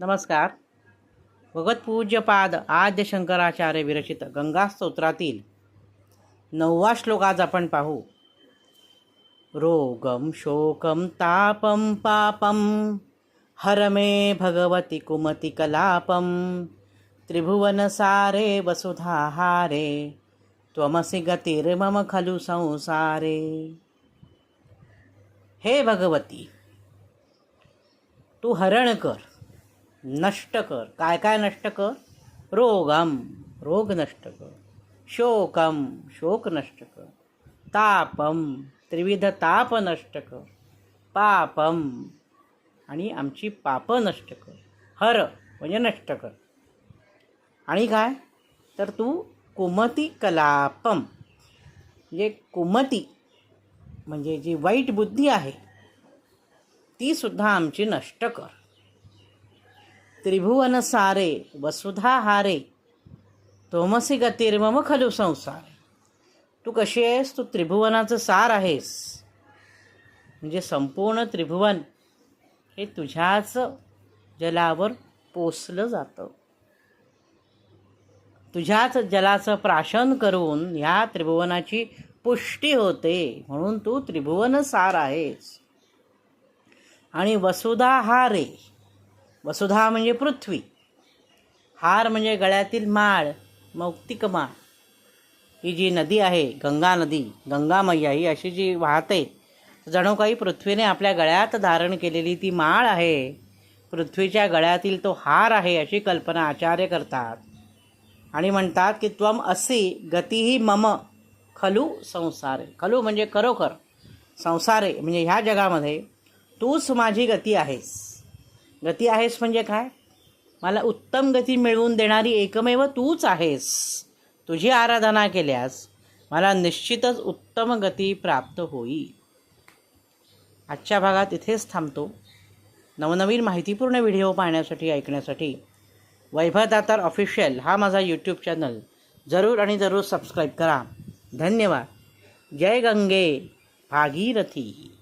नमस्कार. भगवतपूज्यपाद आद्य शंकराचार्य विरचित गंगा स्तोत्रातील नववा श्लोक आज आपण पाहू. रोगम शोकम तापम पापम हरमे भगवती कुमती कलापम त्रिभुवन सारे वसुधाहारे त्वमसि गतिर्मम खलु संसारे। हे भगवती तू हरण कर. नष्ट कर. काय काय नष्ट कर? रोगम रोग नष्ट कर. शोकम शोक नष्ट कर. तापम त्रिविध ताप नष्ट कर. पापम आणि आमची पापं नष्ट कर. हर म्हणजे नष्ट कर. आणि काय? तर तू कुमती कलापम. म्हणजे कुमती म्हणजे जी वाईट बुद्धी आहे तीसुद्धा आमची नष्ट कर. त्रिभुवन सारे वसुधा हारे तोमसी गतिर्मम खलु संसार. तू कशी आहेस? तू त्रिभुवनाचं सार आहेस. म्हणजे संपूर्ण त्रिभुवन हे तुझ्याच जलावर पोसलं जातं. तुझ्याच जलाचं प्राशन करून ह्या त्रिभुवनाची पुष्टी होते. म्हणून तू त्रिभुवन सार आहेस. आणि वसुधा हारे वसुधा म्हणजे पृथ्वी. हार म्हणजे गळ्यातील माळ मौक्तिक माळ. ही जी नदी आहे गंगा नदी गंगामय्या ही अशी जी वाहते जणू काही पृथ्वीने आपल्या गळ्यात धारण केलेली ती माळ आहे. पृथ्वीच्या गळ्यातील तो हार आहे अशी कल्पना आचार्य करतात. आणि म्हणतात की त्वम असी गतीही मम खलू संसारे. खलू म्हणजे खरोखर संसारे म्हणजे ह्या जगामध्ये तूच माझी गती आहेस. गती आहेस म्हणजे काय? मला उत्तम गती मिळवून देणारी एकमेव तूच आहेस. तुझी आराधना केल्यास मला निश्चितच उत्तम गती प्राप्त होईल. आजच्या भागात इथेच थांबतो. नवनवीन माहितीपूर्ण व्हिडिओ पाहण्यासाठी ऐकण्यासाठी वैभव दातार ऑफिशियल हा माझा यूट्यूब चॅनल जरूर आणि जरूर सबस्क्राईब करा. धन्यवाद. जय गंगे. भागीरथी.